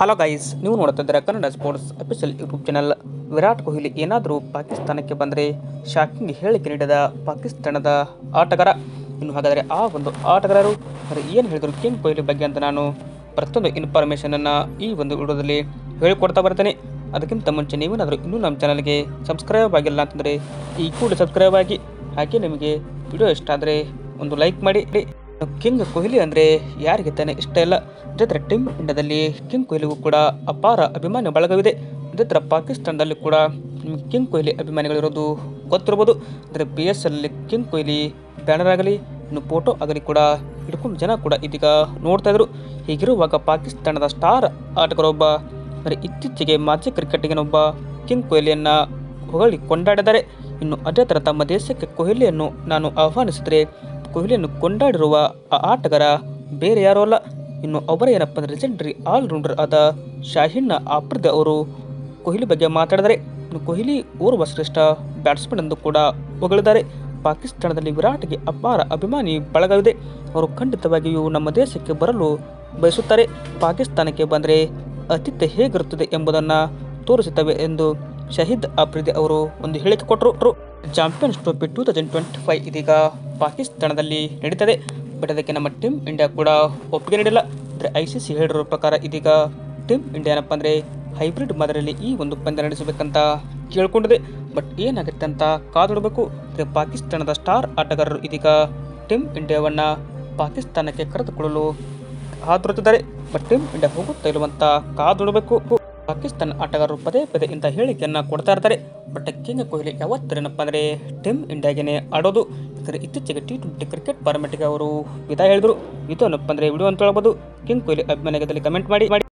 Hello guys, ನೀವು ನೋಡ್ತಾ Kannada sports official YouTube channel. Virat Kohli ಏನಾದರೂ ಪಾಕಿಸ್ತಾನಕ್ಕೆ ಬಂದರೆ ಶಾಕಿಂಗ್ ಹೇಳಿಕೆ ನೀಡಿದ ಪಾಕಿಸ್ತಾನದ ಆಟಗಾರ. ಇನ್ನು ಹಾಗಾದರೆ ಆ ಒಂದು ಆಟಗಾರರು ಏನು ಹೇಳಿದರು ಕಿಂಗ್ ಕೊಹ್ಲಿ ಬಗ್ಗೆ ಅಂತ ನಾನು ಪ್ರತಿಯೊಂದು ಇನ್ಫಾರ್ಮೇಷನನ್ನು ಈ ಒಂದು ವಿಡಿಯೋದಲ್ಲಿ ಹೇಳಿಕೊಡ್ತಾ ಬರ್ತೇನೆ. ಅದಕ್ಕಿಂತ ಮುಂಚೆ ನೀವೇನಾದರೂ ಇನ್ನೂ ನಮ್ಮ ಚಾನಲ್ಗೆ ಸಬ್ಸ್ಕ್ರೈಬ್ ಆಗಿಲ್ಲ ಅಂತಂದರೆ ಈ ಕೂಡ ಸಬ್ಸ್ಕ್ರೈಬ್ ಆಗಿ, ಹಾಗೆ ನಿಮಗೆ ವಿಡಿಯೋ ಇಷ್ಟ ಆದರೆ ಒಂದು ಲೈಕ್ ಮಾಡಿ. ಕಿಂಗ್ ಕೊಹ್ಲಿ ಅಂದರೆ ಯಾರಿಗೆ ತಾನೇ ಇಷ್ಟ ಇಲ್ಲ? ಜೊತೆ ಟೀಮ್ ಇಂಡಿಯಾದಲ್ಲಿ ಕಿಂಗ್ ಕೊಹ್ಲಿಗೂ ಕೂಡ ಅಪಾರ ಅಭಿಮಾನಿ ಬಳಗವಿದೆ. ಜೊತೆ ಪಾಕಿಸ್ತಾನದಲ್ಲಿ ಕೂಡ ಕಿಂಗ್ ಕೊಹ್ಲಿ ಅಭಿಮಾನಿಗಳಿರೋದು ಗೊತ್ತಿರ್ಬೋದು ಅಂದರೆ B S L king Kohli banner ಆಗಲಿ, ಇನ್ನು ಫೋಟೋ ಆಗಲಿ ಕೂಡ ಹಿಡ್ಕೊಂಡು ಜನ ಕೂಡ ಇದೀಗ ನೋಡ್ತಾ ಇದ್ರು. ಹೀಗಿರುವಾಗ ಪಾಕಿಸ್ತಾನದ ಸ್ಟಾರ್ ಆಟಗಾರೊಬ್ಬ ಅಂದರೆ ಇತ್ತೀಚೆಗೆ ಮಾಜಿ ಕ್ರಿಕೆಟಿಗನೊಬ್ಬ ಕಿಂಗ್ ಕೊಹ್ಲಿಯನ್ನು ಹೊಗಳಿ ಕೊಂಡಾಡಿದ್ದಾರೆ ಇನ್ನು ಅದೇ ಥರ ತಮ್ಮ ದೇಶಕ್ಕೆ ಕೊಹ್ಲಿಯನ್ನು ನಾನು ಆಹ್ವಾನಿಸಿದರೆ ಕೊಹ್ಲಿಯನ್ನು ಕೊಂಡಾಡಿರುವ ಆ ಆಟಗಾರ ಬೇರೆ ಯಾರೋ ಅಲ್ಲ. ಇನ್ನು ಅವರ ಏನಪ್ಪ ಅಂದರೆ ಲೆಜೆಂಡರಿ ಆಲ್ರೌಂಡರ್ ಆದ ಶಾಹಿನ್ ಆಪ್ರದ ಅವರು ಕೊಹ್ಲಿ ಬಗ್ಗೆ ಮಾತಾಡಿದರೆ, ಇನ್ನು ಕೊಹ್ಲಿ ಓರ್ವ ಶ್ರೇಷ್ಠ ಬ್ಯಾಟ್ಸ್ಮನ್ ಎಂದು ಕೂಡ ಹೊಗಳಿದ್ದಾರೆ. ಪಾಕಿಸ್ತಾನದಲ್ಲಿ ವಿರಾಟ್ಗೆ ಅಪಾರ ಅಭಿಮಾನಿ ಬಳಗವಿದೆ. ಅವರು ಖಂಡಿತವಾಗಿಯೂ ನಮ್ಮ ದೇಶಕ್ಕೆ ಬರಲು ಬಯಸುತ್ತಾರೆ. ಪಾಕಿಸ್ತಾನಕ್ಕೆ ಬಂದರೆ ಅತಿಥ್ಯ ಹೇಗಿರುತ್ತದೆ ಎಂಬುದನ್ನು ತೋರಿಸುತ್ತವೆ ಎಂದು ಶಹೀದ್ ಆಫ್ರಿದಿ ಅವರು ಒಂದು ಹೇಳಿಕೆ ಕೊಟ್ಟರು. Champions trophy two thousand twenty five ಇದೀಗ ಪಾಕಿಸ್ತಾನದಲ್ಲಿ ನಡೀತದೆ. ಬಟ್ ಅದಕ್ಕೆ ನಮ್ಮ ಟೀಮ್ ಇಂಡಿಯಾ ಕೂಡ ಒಪ್ಪಿಗೆ ನೀಡಿಲ್ಲ. ಅಂದರೆ ಐ ಸಿ ಸಿ ಹೇಳಿರೋ ಪ್ರಕಾರ ಇದೀಗ ಟೀಮ್ ಇಂಡಿಯಾ ಏನಪ್ಪ ಅಂದರೆ ಹೈಬ್ರಿಡ್ ಮಾದರಿಯಲ್ಲಿ ಈ ಒಂದು ಪಂದ್ಯ ನಡೆಸಬೇಕಂತ ಕೇಳ್ಕೊಂಡಿದೆ. ಬಟ್ ಏನಾಗುತ್ತೆ ಅಂತ ಕಾದೊಡಬೇಕು ಅಂದರೆ ಪಾಕಿಸ್ತಾನದ ಸ್ಟಾರ್ ಆಟಗಾರರು ಇದೀಗ ಟೀಮ್ ಇಂಡಿಯಾವನ್ನು ಪಾಕಿಸ್ತಾನಕ್ಕೆ ಕರೆದುಕೊಳ್ಳಲು ಹಾದುರುತ್ತಿದ್ದಾರೆ ಬಟ್ ಟೀಮ್ ಇಂಡಿಯಾ ಹೋಗುತ್ತಾ ಇರುವಂಥ ಕಾದೊಡಬೇಕು ಪಾಕಿಸ್ತಾನ ಆಟಗಾರರು ಪದೇ ಪದೇ ಇಂಥ ಹೇಳಿಕೆಯನ್ನು ಕೊಡ್ತಾ ಇರ್ತಾರೆ. ಬಟ್ ಕಿಂಗ್ ಕೊಹ್ಲಿ ಯಾವತ್ತೇನಪ್ಪ ಅಂದರೆ ಟೀಮ್ ಇಂಡಿಯಾಗೆ ಆಡೋದು. ಯಾಕಂದರೆ ಇತ್ತೀಚೆಗೆ ಟಿ ಟ್ವೆಂಟಿ ಕ್ರಿಕೆಟ್ ಫಾರ್ಮೆಟ್ಗೆ ಅವರು ವಿದಾಯ ಹೇಳಿದರು. ಇದು ಏನಪ್ಪ ಅಂದರೆ ವಿಡಿಯೋ ಅಂತ ಹೇಳ್ಬೋದು. ಕಿಂಗ್ ಕೊಹ್ಲಿ ಅಭಿಮಾನಿಗದಲ್ಲಿ ಕಮೆಂಟ್ ಮಾಡಿ ಮಾಡಿ.